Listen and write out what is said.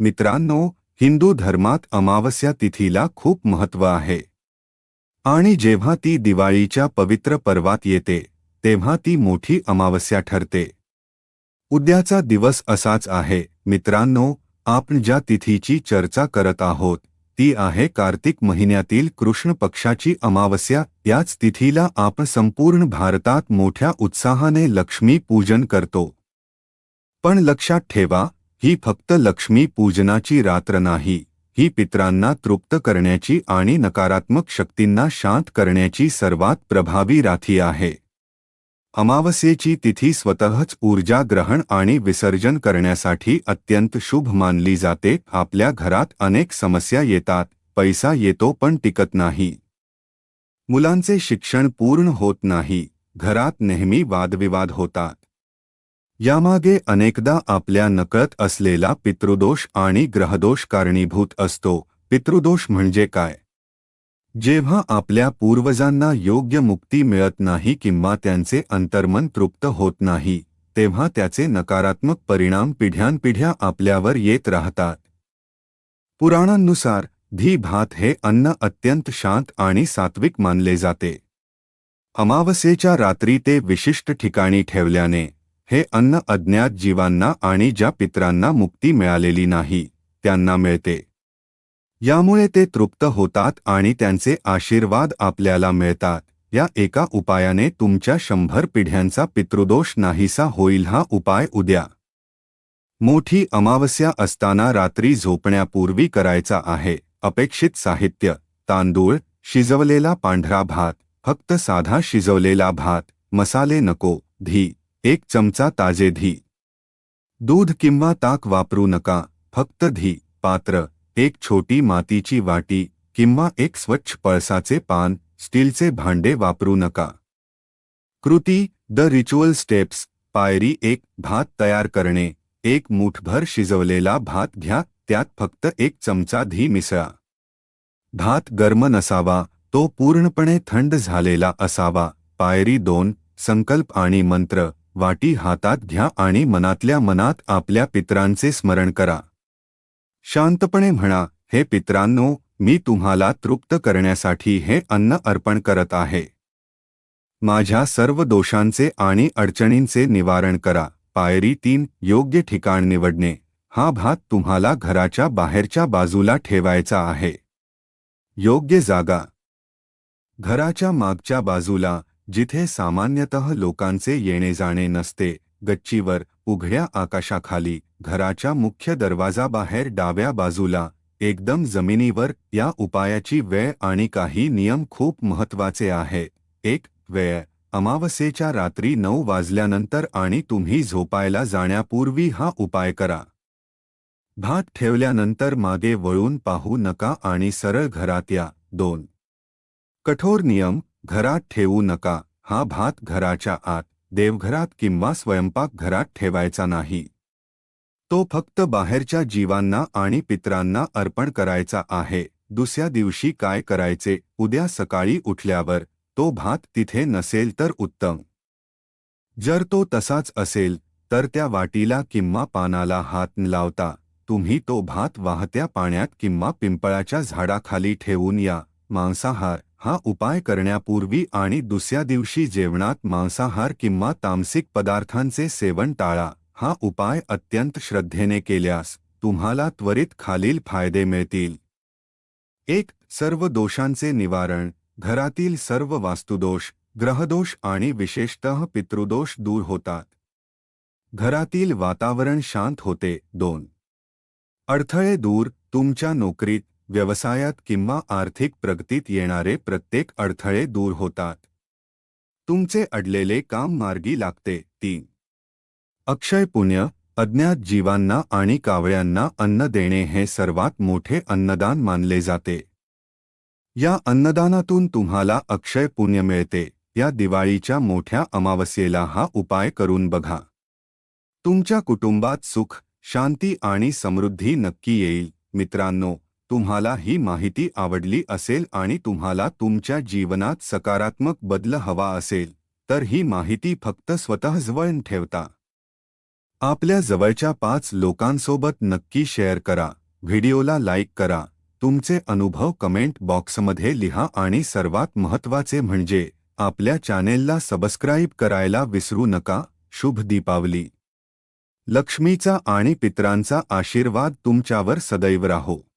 मित्रांनो हिंदू धर्मात अमावस्या तिथीला खूप महत्त्व आहे. आणि जेव्हा ती दिवाळीच्या पवित्र पर्वात येते तेव्हा ती मोठी अमावस्या ठरते. उद्याचा दिवस असाच आहे. मित्रांनो आपण ज्या तिथीची चर्चा करत आहोत ती आहे कार्तिक महिन्यातील कृष्ण पक्षाची अमावस्या. याच तिथीला आपण संपूर्ण भारतात मोठ्या उत्साहाने लक्ष्मी पूजन करतो. पण लक्षात ठेवा ही फक्त लक्ष्मी पूजनाची रात्र नाही, ही पित्रांना तृप्त करण्याची आणि नकारात्मक शक्तींना शांत करण्याची सर्वात प्रभावी राथी आहे. अमावस्येची तिथी स्वतःच ऊर्जा ग्रहण आणि विसर्जन करण्यासाठी अत्यंत शुभ मानली जाते, आपल्या घरात अनेक समस्या येतात, पैसा येतो पण टिकत नाही. मुलांचे शिक्षण पूर्ण होत नाही, घरात नेहमी वादविवाद होतात. यामागे अनेकदा आपल्या नकळत असलेला पितृदोष आणि ग्रहदोष कारणीभूत असतो. पितृदोष म्हणजे काय? जेव्हा आपल्या पूर्वजांना योग्य मुक्ती मिळत नाही किंवा त्यांचे अंतर्मन तृप्त होत नाही तेव्हा त्याचे नकारात्मक परिणाम पिढ्यानपिढ्या आपल्यावर येत राहतात. पुराणांनुसार धी भात हे अन्न अत्यंत शांत आणि सात्विक मानले जाते. अमावस्येच्या रात्री ते विशिष्ट ठिकाणी ठेवल्याने हे अन्न अज्ञात जीवांना आणि ज्या पित्रांना मुक्ती मिळालेली नाही त्यांना मिळते. यामुळे ते तृप्त होतात आणि त्यांचे आशीर्वाद आपल्याला मिळतात. या एका उपायाने तुमच्या शंभर पिढ्यांचा पितृदोष नाहीसा होईल हा उपाय उद्या. मोठी अमावस्या असताना रात्री झोपण्यापूर्वी करायचा आहे. अपेक्षित साहित्य तांदूळ शिजवलेला पांढरा भात फक्त साधा शिजवलेला भात मसाले नको धी. एक चमचा ताजे धी दूध किंवा ताक वापरू नका फक्त धी पात्र एक छोटी मातीची वाटी किंवा एक स्वच्छ पळसाचे पान स्टीलचे भांडे वापरू नका. कृती द रिच्युअल स्टेप्स पायरी एक भात तयार करणे एक मुठभर शिजवलेला भात घ्या त्यात फक्त एक चमचा धी मिसळा. भात गर्म नसावा तो पूर्णपणे थंड झालेला असावा पायरी दोन संकल्प आणि मंत्र वाटी हातात घ्या आणि मनातल्या मनात आपल्या पित्रांचे स्मरण करा. शांतपणे म्हणा हे पित्रांनो मी तुम्हाला तृप्त करण्यासाठी हे अन्न अर्पण करत आहे. माझ्या सर्व दोषांचे आणि अडचणींचे निवारण करा. पायरी तीन योग्य ठिकाण निवडणे. हा भात तुम्हाला घराच्या बाहेरच्या बाजूला ठेवायचा आहे. योग्य जागा. घराच्या मागच्या बाजूला जिथे सामान्यतः लोकांचे येणे जाणे नसते गच्चीवर उघड्या आकाशाखाली घराच्या मुख्य दरवाजाबाहेर डाव्या बाजूला एकदम जमिनीवर या उपायाची वेळ आणि काही नियम खूप महत्त्वाचे आहे. एक वेळ. अमावस्येच्या रात्री नऊ वाजल्यानंतर आणि तुम्ही झोपायला जाण्यापूर्वी हा उपाय करा. भात ठेवल्यानंतर मागे वळून पाहू नका आणि सरळ घरात या. दोन. कठोर नियम. घरात ठेवू नका. हा भात घराच्या आत देवघरात किंवा स्वयंपाकघरात ठेवायचा नाही. तो फक्त बाहेरच्या जीवांना आणि पित्रांना अर्पण करायचा आहे. दुसऱ्या दिवशी काय करायचे? उद्या सकाळी उठल्यावर तो भात तिथे नसेल तर उत्तम. जर तो तसाच असेल तर त्या वाटीला किंवा पानाला हात न लावता. तुम्ही तो भात वाहत्या पाण्यात किंवा पिंपळाच्या झाडाखाली ठेवून या. मांसाहार हा उपाय करण्यापूर्वी आणि दुसऱ्या दिवशी जेवणात मांसाहार किंवा तामसिक पदार्थांचे सेवन टाळा. हा उपाय अत्यंत श्रद्धेने केल्यास तुम्हाला त्वरित खालील फायदे मिळतील. एक सर्व दोषांचे निवारण. घरातील सर्व वास्तुदोष ग्रहदोष आणि विशेषतः पितृदोष दूर होतात. घरातील वातावरण शांत होते. दोन अडथळे दूर. तुमच्या नोकरीत व्यवसायात किंवा आर्थिक प्रगतीत येणारे प्रत्येक अडथळे दूर होतात. तुमचे अडलेले काम मार्गी लागते. तीन. अक्षय पुण्य अज्ञात जीवांना आणि कावळ्यांना अन्न देणे हे सर्वात मोठे अन्नदान मानले जाते. या अन्नदानातून तुम्हाला अक्षय पुण्य मिळते. या दिवाळीच्या मोठ्या अमावस्येला हा उपाय करून बघा. तुमच्या कुटुंबात सुख शांती आणि समृद्धी नक्की येईल. मित्रांनो तुम्हाला ही माहिती आवडली असेल आणि तुम्हाला तुमच्या जीवनात सकारात्मक बदल हवा असेल तर ही माहिती फक्त स्वतःजवळ ठेवता. आपल्या जवळच्या पाच लोकांसोबत नक्की शेअर करा व्हिडिओला लाईक करा तुमचे अनुभव कमेंट बॉक्समध्ये लिहा आणि सर्वात महत्त्वाचे म्हणजे आपल्या चॅनेलला सबस्क्राईब करायला विसरू नका शुभ दीपावली. लक्ष्मीचा आणि पितरांचा आशीर्वाद तुमच्यावर सदैव राहो.